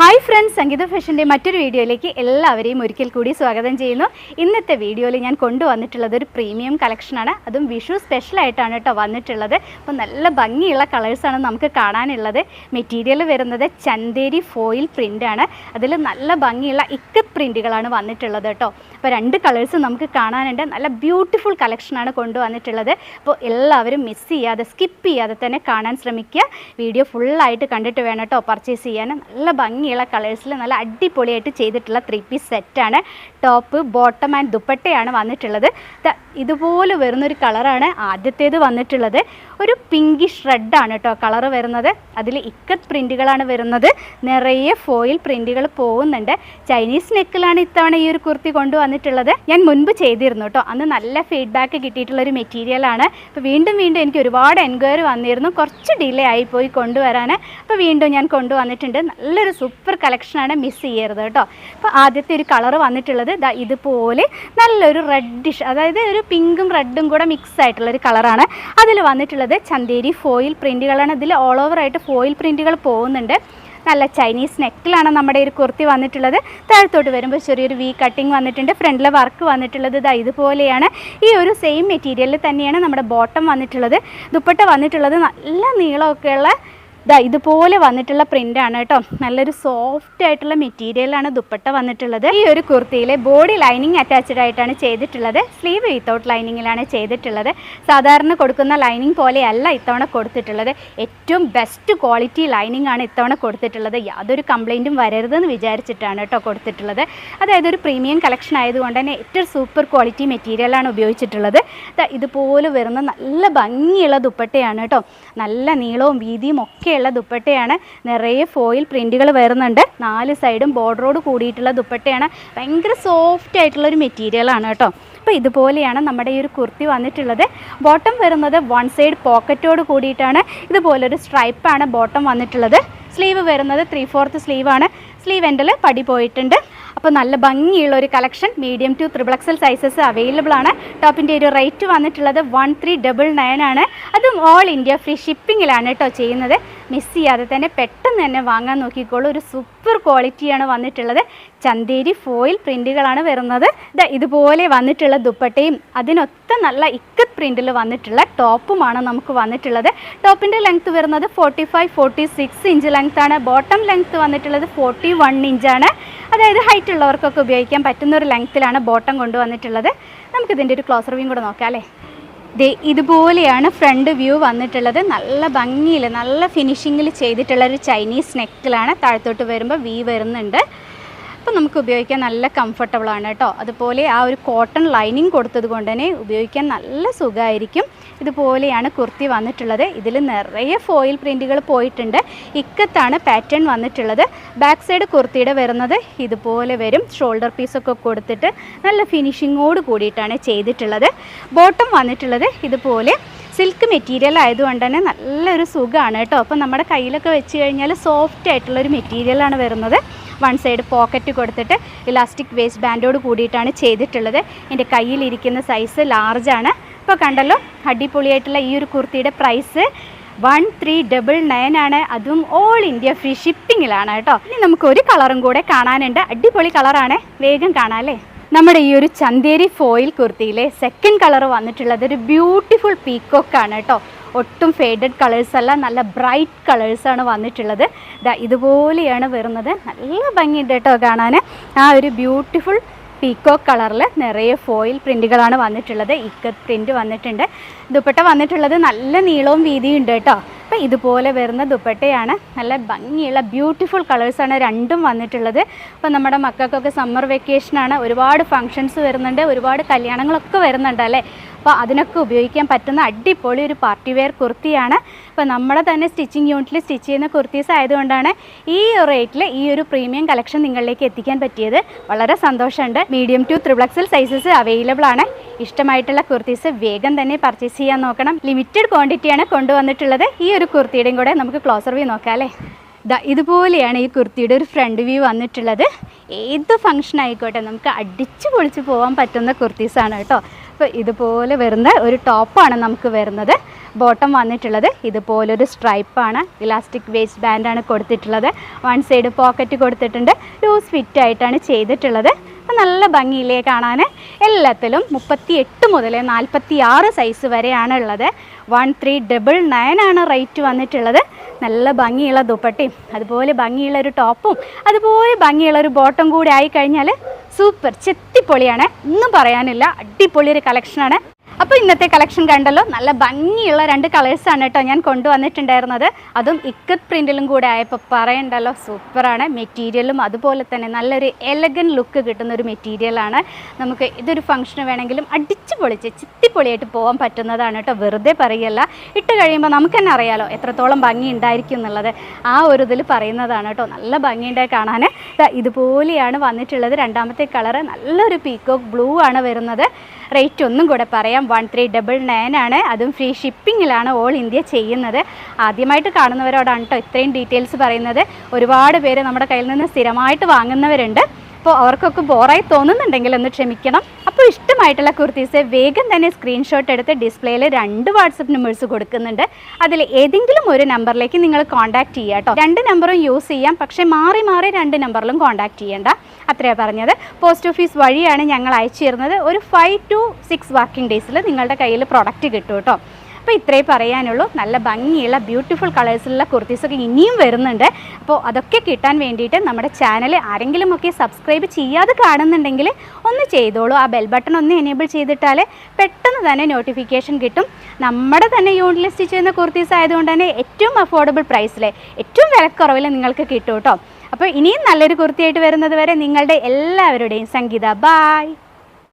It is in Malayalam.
ഹായ് ഫ്രണ്ട്സ് സംഗീത ഫാഷന്റെ മറ്റൊരു വീഡിയോയിലേക്ക് എല്ലാവരെയും ഒരിക്കൽ കൂടി സ്വാഗതം ചെയ്യുന്നു. ഇന്നത്തെ വീഡിയോയിൽ ഞാൻ കൊണ്ടുവന്നിട്ടുള്ളത് ഒരു പ്രീമിയം കളക്ഷനാണ് അതും വിഷു സ്പെഷ്യൽ ആയിട്ടാണ് കേട്ടോ വന്നിട്ടുള്ളത്. അപ്പോൾ നല്ല ഭംഗിയുള്ള കളേഴ്സാണ് നമുക്ക് കാണാനുള്ളത്. മെറ്റീരിയൽ വരുന്നത് ചന്തേരി ഫോയിൽ പ്രിന്റാണ് അതിൽ നല്ല ഭംഗിയുള്ള ഇക്കത്ത് പ്രിന്റുകളാണ് വന്നിട്ടുള്ളത് കേട്ടോ. അപ്പോൾ രണ്ട് കളേഴ്സ് നമുക്ക് കാണാനുണ്ട്. നല്ല ബ്യൂട്ടിഫുൾ കളക്ഷനാണ് കൊണ്ടുവന്നിട്ടുള്ളത്. അപ്പോൾ എല്ലാവരും മിസ് ചെയ്യാതെ സ്കിപ്പ് ചെയ്യാതെ തന്നെ കാണാൻ ശ്രമിക്കുക. വീഡിയോ ഫുള്ളായിട്ട് കണ്ടിട്ട് വേണം കേട്ടോ പർച്ചേസ് ചെയ്യാൻ. നല്ല ഭംഗിയുള്ള കളേഴ്സിൽ നല്ല അടിപൊളിയായിട്ട് ചെയ്തിട്ടുള്ള ത്രീ പീസ് സെറ്റാണ് ടോപ്പ് ബോട്ടം ആൻഡ് ദുപ്പട്ടയാണ് വന്നിട്ടുള്ളത്. ഇതുപോലെ വരുന്നൊരു കളറാണ് ആദ്യത്തേത് വന്നിട്ടുള്ളത്. ഒരു പിങ്കിഷ് റെഡാണ് കേട്ടോ കളർ വരുന്നത്. അതിൽ ഇക്കത്ത് പ്രിന്റുകളാണ് വരുന്നത്. നിറയെ ഫോയിൽ പ്രിന്റുകൾ പോകുന്നുണ്ട്. ചൈനീസ് നെക്കിലാണ് ഇത്തവണ ഈ ഒരു കുർത്തി കൊണ്ടുവന്നിട്ടുള്ളത്. ഞാൻ മുൻപ് ചെയ്തിരുന്നു കേട്ടോ അന്ന് നല്ല ഫീഡ്ബാക്ക് കിട്ടിയിട്ടുള്ള ഒരു മെറ്റീരിയലാണ് അപ്പോൾ വീണ്ടും വീണ്ടും എനിക്ക് ഒരുപാട് എൻക്വയറി വന്നിരുന്നു. കുറച്ച് ഡിലേ ആയിപ്പോയി കൊണ്ടുവരാൻ അപ്പോൾ വീണ്ടും ഞാൻ കൊണ്ടുവന്നിട്ടുണ്ട്. നല്ലൊരു സൂപ്പർ കളക്ഷനാണ് മിസ് ചെയ്യരുത് കേട്ടോ. അപ്പോൾ ആദ്യത്തെ ഒരു കളർ വന്നിട്ടുള്ളത് ദാ ഇതുപോലെ നല്ലൊരു റെഡിഷ് അതായത് ഒരു പിങ്കും റെഡും കൂടെ മിക്സ് ആയിട്ടുള്ള ഒരു കളറാണ് അതിൽ വന്നിട്ടുള്ളത് ചന്തേരി ഫോയിൽ പ്രിന്റുകളാണ് ഇതിൽ ഓൾ ഓവർ ആയിട്ട് ഫോയിൽ പ്രിന്റുകൾ പോകുന്നുണ്ട്. നല്ല ചൈനീസ് നെക്കിലാണ് നമ്മുടെ ഒരു കുർത്തി വന്നിട്ടുള്ളത്. താഴത്തോട്ട് വരുമ്പോൾ ചെറിയൊരു വി കട്ടിങ് വന്നിട്ടുണ്ട്. ഫ്രണ്ടിലെ വർക്ക് വന്നിട്ടുള്ളത് ഇതാ ഇതുപോലെയാണ്. ഈ ഒരു സെയിം മെറ്റീരിയലിൽ തന്നെയാണ് നമ്മുടെ ബോട്ടം വന്നിട്ടുള്ളത്. ദുപ്പട്ട വന്നിട്ടുള്ളത് നല്ല നീളമൊക്കെയുള്ള ഇതാ ഇതുപോലെ വന്നിട്ടുള്ള പ്രിന്റ് ആണ് കേട്ടോ. നല്ലൊരു സോഫ്റ്റ് ആയിട്ടുള്ള മെറ്റീരിയലാണ് ദുപ്പട്ട വന്നിട്ടുള്ളത്. ഈ ഒരു കുർത്തിയിലെ ബോഡി ലൈനിങ് അറ്റാച്ച്ഡ് ആയിട്ടാണ് ചെയ്തിട്ടുള്ളത്. സ്ലീവ് വിത്തൗട്ട് ലൈനിങ്ങിലാണ് ചെയ്തിട്ടുള്ളത്. സാധാരണ കൊടുക്കുന്ന ലൈനിങ് പോലെയല്ല ഇത്തവണ കൊടുത്തിട്ടുള്ളത്. ഏറ്റവും ബെസ്റ്റ് ക്വാളിറ്റി ലൈനിങ് ആണ് ഇത്തവണ കൊടുത്തിട്ടുള്ളത്. യാതൊരു കംപ്ലൈന്റും വരരുതെന്ന് വിചാരിച്ചിട്ടാണ് കേട്ടോ കൊടുത്തിട്ടുള്ളത്. അതായത് ഒരു പ്രീമിയം കളക്ഷൻ ആയതുകൊണ്ട് തന്നെ ഏറ്റവും സൂപ്പർ ക്വാളിറ്റി മെറ്റീരിയലാണ് ഉപയോഗിച്ചിട്ടുള്ളത്. ഇതുപോലെ വരുന്ന നല്ല ഭംഗിയുള്ള ദുപ്പട്ടയാണ് കേട്ടോ. നല്ല നീളവും വീതിയും ഒക്കെയുള്ള ദുപ്പട്ടയാണ്. നിറയെ ഫോയിൽ പ്രിന്റുകൾ വരുന്നുണ്ട്. നാല് സൈഡും ബോർഡറോട് കൂടിയിട്ടുള്ള ദുപ്പട്ടയാണ്. ഭയങ്കര സോഫ്റ്റ് ആയിട്ടുള്ള ഒരു മെറ്റീരിയലാണ് കേട്ടോ. അപ്പോൾ ഇതുപോലെയാണ് നമ്മുടെ ഈ ഒരു കുർത്തി വന്നിട്ടുള്ളത്. ബോട്ടം വരുന്നത് വൺ സൈഡ് പോക്കറ്റോട് കൂടിയിട്ടാണ്. ഇതുപോലൊരു സ്ട്രൈപ്പാണ് ബോട്ടം വന്നിട്ടുള്ളത്. സ്ലീവ് വരുന്നത് ത്രീ ഫോർത്ത് സ്ലീവാണ് സ്ലീവ് എൻഡിൽ പടി പോയിട്ടുണ്ട്. അപ്പോൾ നല്ല ഭംഗിയുള്ള ഒരു collection medium to triple XL sizes available ആണ്. ടോപ്പിന്റെ ഒരു റേറ്റ് വന്നിട്ടുള്ളത് വൺ ത്രീ ഡബിൾ നയൻ ആണ്. അതും ഓൾ ഇന്ത്യ ഫ്രീ ഷിപ്പിങ്ങിലാണ് കേട്ടോ ചെയ്യുന്നത്. മിസ് ചെയ്യാതെ തന്നെ പെട്ടെന്ന് തന്നെ വാങ്ങാൻ നോക്കിക്കോളൂ. ഒരു സൂപ്പർ ക്വാളിറ്റിയാണ് വന്നിട്ടുള്ളത്. ചന്തേരി ഫോയിൽ പ്രിന്റുകളാണ് വരുന്നത്. ഇതുപോലെ വന്നിട്ടുള്ള ദുപ്പട്ടയും അതിനൊത്ത നല്ല ഇക്കത്ത് പ്രിന്റിൽ വന്നിട്ടുള്ള ടോപ്പുമാണ് നമുക്ക് വന്നിട്ടുള്ളത്. ടോപ്പിന്റെ ലെങ്ത് വരുന്നത് forty five forty six inch length ആണ്. ബോട്ടം ലെങ്ത് വന്നിട്ടുള്ളത് ഫോർട്ടി വൺ ഇഞ്ചാണ് അതായത് ഹൈറ്റ് ഉള്ളവർക്കൊക്കെ ഉപയോഗിക്കാൻ പറ്റുന്ന ഒരു ലെങ്ത്തിലാണ് ബോട്ടം കൊണ്ടുവന്നിട്ടുള്ളത് നമുക്കിതിന്റെ ഒരു ക്ലോസ് റിവ്യൂ കൂടെ നോക്കാം അല്ലേ? ദേ ഇതുപോലെയാണ് ഫ്രണ്ട് വ്യൂ വന്നിട്ടുള്ളത്. നല്ല ഭംഗിയിൽ നല്ല ഫിനിഷിങ്ങിൽ ചെയ്തിട്ടുള്ള ഒരു ചൈനീസ് നെക്കിലാണ് താഴത്തോട്ട് വരുമ്പോൾ വി വരുന്നുണ്ട്. അപ്പോൾ നമുക്ക് ഉപയോഗിക്കാൻ നല്ല കംഫർട്ടബിൾ ആണ് കേട്ടോ. അതുപോലെ ആ ഒരു കോട്ടൺ ലൈനിങ് കൊടുത്തത് കൊണ്ട് തന്നെ ഉപയോഗിക്കാൻ നല്ല സുഖമായിരിക്കും. ഇതുപോലെയാണ് കുർത്തി വന്നിട്ടുള്ളത്. ഇതിൽ നിറയെ ഫോയിൽ പ്രിന്റുകൾ പോയിട്ടുണ്ട്. ഇക്കത്താണ് പാറ്റേൺ വന്നിട്ടുള്ളത്. ബാക്ക് സൈഡ് കുർത്തിയുടെ വരുന്നത് ഇതുപോലെ വരും. ഷോൾഡർ പീസൊക്കെ കൊടുത്തിട്ട് നല്ല ഫിനിഷിങ്ങോട് കൂടിയിട്ടാണ് ചെയ്തിട്ടുള്ളത്. ബോട്ടം വന്നിട്ടുള്ളത് ഇതുപോലെ സിൽക്ക് മെറ്റീരിയൽ ആയതുകൊണ്ട് തന്നെ നല്ലൊരു സുഖമാണ് കേട്ടോ. അപ്പോൾ നമ്മുടെ കയ്യിലൊക്കെ വെച്ച് കഴിഞ്ഞാൽ സോഫ്റ്റ് ആയിട്ടുള്ളൊരു മെറ്റീരിയലാണ് വരുന്നത്. വൺ സൈഡ് പോക്കറ്റ് കൊടുത്തിട്ട് ഇലാസ്റ്റിക് വേസ്റ്റ് ബാൻഡോട് കൂടിയിട്ടാണ് ചെയ്തിട്ടുള്ളത്. എന്റെ കയ്യിലിരിക്കുന്ന സൈസ് ലാർജാണ്. ഇപ്പോൾ കണ്ടല്ലോ അടിപൊളിയായിട്ടുള്ള ഈ ഒരു കുർത്തിയുടെ price one three double nine ആണ്. അതും ഓൾ ഇന്ത്യ ഫ്രീ ഷിപ്പിങ്ങിലാണ് കേട്ടോ. ഇനി നമുക്കൊരു കളറും കൂടെ കാണാനുണ്ട്. അടിപൊളി കളറാണ്. വേഗം കാണാം അല്ലേ? നമ്മുടെ ഈ ഒരു ചന്തേരി ഫോയിൽ കുർത്തിയിലെ സെക്കൻഡ് കളർ വന്നിട്ടുള്ളത് ഒരു ബ്യൂട്ടിഫുൾ പീക്കോക്കാണ് കേട്ടോ. ഒട്ടും ഫേഡഡ് കളേഴ്സ് അല്ല നല്ല ബ്രൈറ്റ് കളേഴ്സാണ് വന്നിട്ടുള്ളത്. ദാ ഇതുപോലെയാണ് വരുന്നത്. നല്ല ഭംഗിയുണ്ട് കേട്ടോ കാണാൻ ആ ഒരു ബ്യൂട്ടിഫുൾ പീക്കോക്ക് കളറിൽ നിറയെ ഫോയിൽ പ്രിന്റുകളാണ് വന്നിട്ടുള്ളത്. ഇക്കത്ത് പ്രിന്റ് വന്നിട്ടുണ്ട്. ദുപ്പട്ട വന്നിട്ടുള്ളത് നല്ല നീളവും വീതിയും ഉണ്ട് കേട്ടോ. ഇതുപോലെ വരുന്ന ദുപ്പട്ടയാണ്. നല്ല ഭംഗിയുള്ള ബ്യൂട്ടിഫുൾ കളേഴ്സാണ് രണ്ടും വന്നിട്ടുള്ളത്. അപ്പോൾ നമ്മുടെ മക്കൾക്കൊക്കെ സമ്മർ വെക്കേഷനാണ് ഒരുപാട് ഫങ്ഷൻസ് വരുന്നുണ്ട്. ഒരുപാട് കല്യാണങ്ങളൊക്കെ വരുന്നുണ്ട് അല്ലേ? അപ്പോൾ അതിനൊക്കെ ഉപയോഗിക്കാൻ പറ്റുന്ന അടിപൊളി ഒരു പാർട്ടി വെയർ കുർത്തിയാണ്. അപ്പോൾ നമ്മുടെ തന്നെ സ്റ്റിച്ചിങ് യൂണിറ്റിൽ സ്റ്റിച്ച് ചെയ്യുന്ന കുർത്തീസ് ആയതുകൊണ്ടാണ് ഈ റേറ്റിൽ ഈ ഒരു പ്രീമിയം കളക്ഷൻ നിങ്ങളിലേക്ക് എത്തിക്കാൻ പറ്റിയത്. വളരെ സന്തോഷമുണ്ട്. മീഡിയം ടു ത്രിപ്ലക്സിൽ സൈസസ് അവൈലബിൾ ആണ്. ഇഷ്ടമായിട്ടുള്ള കുർത്തീസ് വേഗം തന്നെ പർച്ചേസ് ചെയ്യാൻ നോക്കണം. ലിമിറ്റഡ് ക്വാണ്ടിറ്റിയാണ് കൊണ്ടുവന്നിട്ടുള്ളത്. ഈ ഒരു കുർത്തിയുടെയും കൂടെ നമുക്ക് ക്ലോസർ വ്യൂ നോക്കാം അല്ലേ? ഇതുപോലെയാണ് ഈ കുർത്തിയുടെ ഒരു ഫ്രണ്ട് വ്യൂ വന്നിട്ടുള്ളത്. ഏത് ഫംഗ്ഷൻ ആയിക്കോട്ടെ നമുക്ക് അടിച്ചു പൊളിച്ച് പോകാൻ പറ്റുന്ന കുർത്തീസാണ് കേട്ടോ. അപ്പോൾ ഇതുപോലെ വരുന്ന ഒരു ടോപ്പാണ് നമുക്ക് വരുന്നത്. ബോട്ടം വന്നിട്ടുള്ളത്. ഇതുപോലൊരു സ്ട്രൈപ്പാണ്. ഇലാസ്റ്റിക് വേസ്റ്റ് ബാൻഡാണ് കൊടുത്തിട്ടുള്ളത്. വൺ സൈഡ് പോക്കറ്റ് കൊടുത്തിട്ടുണ്ട്. ലൂസ് ഫിറ്റ് ആയിട്ടാണ് ചെയ്തിട്ടുള്ളത് നല്ല ഭംഗിയിലേ കാണാൻ എല്ലാത്തിലും മുപ്പത്തി എട്ട് മുതൽ നാൽപ്പത്തി ആറ് സൈസ് വരെയാണ് ഉള്ളത്. വൺ ത്രീ ഡബിൾ നയൻ ആണ് റേറ്റ് വന്നിട്ടുള്ളത്. നല്ല ഭംഗിയുള്ള ദുപ്പട്ടയും അതുപോലെ ഭംഗിയുള്ള ഒരു ടോപ്പും അതുപോലെ ഭംഗിയുള്ള ഒരു ബോട്ടം കൂടി ആയി കഴിഞ്ഞാൽ സൂപ്പർ ചെത്തിപ്പൊളിയാണ്. ഒന്നും പറയാനില്ല. അടിപൊളി ഒരു കളക്ഷനാണ് അപ്പോൾ ഇന്നത്തെ കളക്ഷൻ കണ്ടല്ലോ നല്ല ഭംഗിയുള്ള രണ്ട് കളേഴ്സാണ് കേട്ടോ ഞാൻ കൊണ്ടുവന്നിട്ടുണ്ടായിരുന്നത്. അതും ഇക്കത്ത് പ്രിന്റിലും കൂടെ ആയപ്പോൾ പറയണ്ടല്ലോ സൂപ്പറാണ് മെറ്റീരിയലും അതുപോലെ തന്നെ നല്ലൊരു എലഗൻ ലുക്ക് കിട്ടുന്ന ഒരു മെറ്റീരിയലാണ് നമുക്ക് ഇതൊരു ഫംഗ്ഷന് വേണമെങ്കിലും അടിച്ചു പൊളിച്ച് ചിത്തിപ്പൊളിയായിട്ട് പോകാൻ പറ്റുന്നതാണ് കേട്ടോ. വെറുതെ പറയല്ല. ഇട്ട് കഴിയുമ്പോൾ നമുക്ക് തന്നെ അറിയാലോ എത്രത്തോളം ഭംഗി ഉണ്ടായിരിക്കും എന്നുള്ളത്. ആ ഒരു ഇതിൽ പറയുന്നതാണ് കേട്ടോ. നല്ല ഭംഗിയുണ്ടായി കാണാൻ. ഇതുപോലെയാണ് വന്നിട്ടുള്ളത്. രണ്ടാമത്തെ കളറ് നല്ലൊരു പീക്കോക്ക് ബ്ലൂ ആണ് വരുന്നത്. റേറ്റ് ഒന്നും കൂടെ പറയാം വൺ ത്രീ ഡബിൾ നയൻ ആണ്. അതും ഫ്രീ ഷിപ്പിങ്ങിലാണ് ഓൾ ഇന്ത്യ ചെയ്യുന്നത്. ആദ്യമായിട്ട് കാണുന്നവരോടാണ് കേട്ടോ ഇത്രയും ഡീറ്റെയിൽസ് പറയുന്നത്. ഒരുപാട് പേര് നമ്മുടെ കയ്യിൽ നിന്ന് സ്ഥിരമായിട്ട് വാങ്ങുന്നവരുണ്ട്. അപ്പോൾ അവർക്കൊക്കെ ബോറായി തോന്നുന്നുണ്ടെങ്കിൽ ഒന്ന് ക്ഷമിക്കണം. അപ്പോൾ ഇഷ്ടമായിട്ടുള്ള കുർത്തീസ് വേഗം തന്നെ സ്ക്രീൻഷോട്ട് എടുത്ത് ഡിസ്പ്ലേയിൽ രണ്ട് വാട്സപ്പ് നമ്പേഴ്സ് കൊടുക്കുന്നുണ്ട്. അതിൽ ഏതെങ്കിലും ഒരു നമ്പറിലേക്ക് നിങ്ങൾ കോൺടാക്ട് ചെയ്യുക കേട്ടോ. രണ്ട് നമ്പറും യൂസ് ചെയ്യാം. പക്ഷേ മാറി മാറി രണ്ട് നമ്പറിലും കോൺടാക്ട് ചെയ്യേണ്ട. അത്രയാണ് പറഞ്ഞത്. പോസ്റ്റ് ഓഫീസ് വഴിയാണ് ഞങ്ങൾ അയച്ചു തരുന്നത് ഒരു ഫൈവ് ടു സിക്സ് വർക്കിംഗ് ഡേയ്സിൽ നിങ്ങളുടെ കയ്യിൽ പ്രോഡക്റ്റ് കിട്ടും കേട്ടോ. അപ്പോൾ ഇത്രേ പറയാനുള്ളൂ. നല്ല ഭംഗിയുള്ള ബ്യൂട്ടിഫുൾ കളേഴ്സിലുള്ള കുർത്തീസൊക്കെ ഇനിയും വരുന്നുണ്ട്. അപ്പോൾ അതൊക്കെ കിട്ടാൻ വേണ്ടിയിട്ട് നമ്മുടെ ചാനൽ ആരെങ്കിലും ഒക്കെ സബ്സ്ക്രൈബ് ചെയ്യാതെ കാണുന്നുണ്ടെങ്കിൽ ഒന്ന് ചെയ്തോളൂ. ആ ബെൽ ബട്ടൺ ഒന്ന് എനേബിൾ ചെയ്തിട്ടാൽ പെട്ടെന്ന് തന്നെ നോട്ടിഫിക്കേഷൻ കിട്ടും. നമ്മുടെ തന്നെ യൂണിറ്റ് ലിസ്റ്റ് ചെയ്യുന്ന കുർത്തീസ് ആയതുകൊണ്ട് തന്നെ ഏറ്റവും അഫോർഡബിൾ പ്രൈസിൽ ഏറ്റവും വിലക്കുറവിൽ നിങ്ങൾക്ക് കിട്ടും കേട്ടോ അപ്പോൾ ഇനിയും നല്ലൊരു കുർത്തിയായിട്ട് വരുന്നത് വരെ നിങ്ങളുടെ എല്ലാവരുടെയും സംഗീത. ബായ്